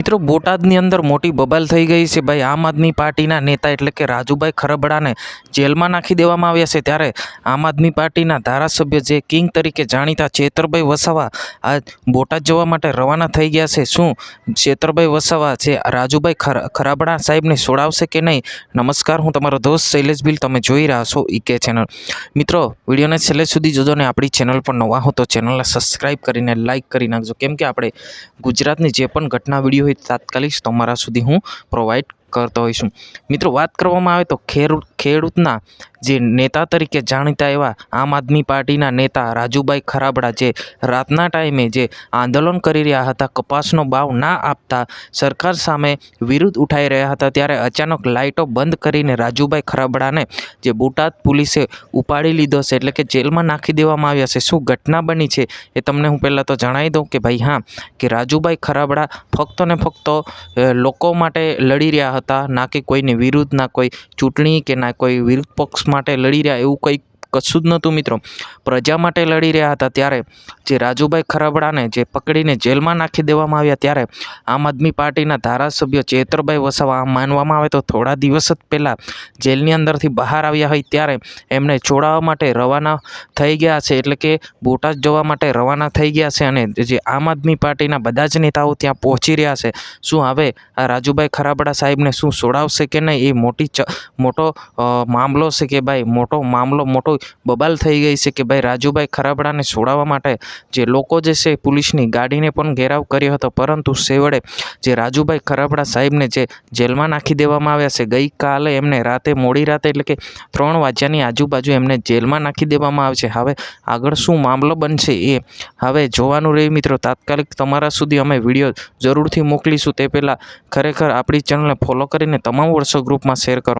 મિત્રો, બોટાદની અંદર મોટી બબાલ થઈ ગઈ છે ભાઈ. આમ આદમી પાર્ટીના નેતા એટલે કે રાજુભાઈ ખરબડાને જેલમાં નાખી દેવામાં આવ્યા છે. ત્યારે આમ આદમી પાર્ટીના ધારાસભ્ય જે કિંગ તરીકે જાણીતા ચેતરભાઈ વસાવા આ બોટાદ જવા માટે રવાના થઈ ગયા છે. શું ચેતરભાઈ વસાવા જે રાજુભાઈ ખર, ખરાબડા સાહેબને છોડાવશે કે નહીં? નમસ્કાર, હું તમારો દોસ્ત શૈલેષ બિલ. તમે જોઈ રહ્યા છો ઈકે ચેનલ. મિત્રો, વિડીયોને છેલ્લે સુધી જોજો ને આપણી ચેનલ પર નવા હો તો ચેનલને સબસ્ક્રાઈબ કરીને લાઇક કરી નાખજો. કેમ કે આપણે ગુજરાતની જે પણ ઘટના વીડિયો હોય તાત્કાલિક તમારા સુધી હું પ્રોવાઈડ કરતો હોઈશું. મિત્રો વાત કરવામાં આવે તો ખેડૂત ખેડૂતના જે નેતા તરીકે જાણીતા એવા આમ આદમી પાર્ટીના નેતા રાજુભાઈ ખરાબડા જે રાતના ટાઈમે જે આંદોલન કરી રહ્યા હતા, કપાસનો ભાવ ના આપતા સરકાર સામે વિરુદ્ધ ઉઠાઈ રહ્યા હતા, ત્યારે અચાનક લાઇટો બંધ કરીને રાજુભાઈ ખરાબડાને જે બોટાદ પોલીસે ઉપાડી લીધો છે, એટલે કે જેલમાં નાખી દેવામાં આવ્યા છે. શું ઘટના બની છે એ તમને હું પહેલાં તો જણાવી દઉં કે ભાઈ હા, કે રાજુભાઈ ખરાબડા ફક્ત ને ફક્ત લોકો માટે લડી રહ્યા હતા, ના કે કોઈની વિરુદ્ધ, ના કોઈ ચૂંટણી કે ના કોઈ વિરુદ્ધ પક્ષ માટે લડી રહ્યા એવું કંઈ કશું જ નહોતું મિત્રો. પ્રજા માટે લડી રહ્યા હતા ત્યારે જે રાજુભાઈ ખરાબડાને જે પકડીને જેલમાં નાખી દેવામાં આવ્યા ત્યારે આમ આદમી પાર્ટીના ધારાસભ્ય ચેતરભાઈ વસાવા આમ માનવામાં આવે તો થોડા દિવસ જ પહેલાં જેલની અંદરથી બહાર આવ્યા હોય ત્યારે એમને છોડાવવા માટે રવાના થઈ ગયા છે એટલે કે બોટાદ જવા માટે રવાના થઈ ગયા છે અને જે આમ આદમી પાર્ટીના બધા જ નેતાઓ ત્યાં પહોંચી રહ્યા છે શું હવે આ રાજુભાઈ ખરાબડા સાહેબને શું છોડાવશે કે નહીં? એ મોટી મોટો મામલો છે કે ભાઈ, મોટો મામલો, મોટો બબાલ થઈ ગઈ છે કે ભાઈ રાજુભાઈ ખરાબડાને છોડાવવા માટે જે લોકો જે છે પોલીસની ગાડીને પણ ઘેરાવ કર્યો હતો. પરંતુ સેવડે જે રાજુભાઈ ખરાબડા સાહેબને જે જેલમાં નાખી દેવામાં આવ્યા છે, ગઈકાલે એમને રાતે, મોડી રાતે એટલે કે ત્રણ વાગ્યાની આજુબાજુ એમને જેલમાં નાખી દેવામાં આવશે હવે આગળ શું મામલો બનશે એ હવે જોવાનું રહ્યું મિત્રો. તાત્કાલિક તમારા સુધી અમે વીડિયો જરૂરથી મોકલીશું. તે પહેલાં ખરેખર આપણી ચેનલને ફોલો કરીને તમામ વોટ્સઅપ ગ્રુપમાં શેર કરો.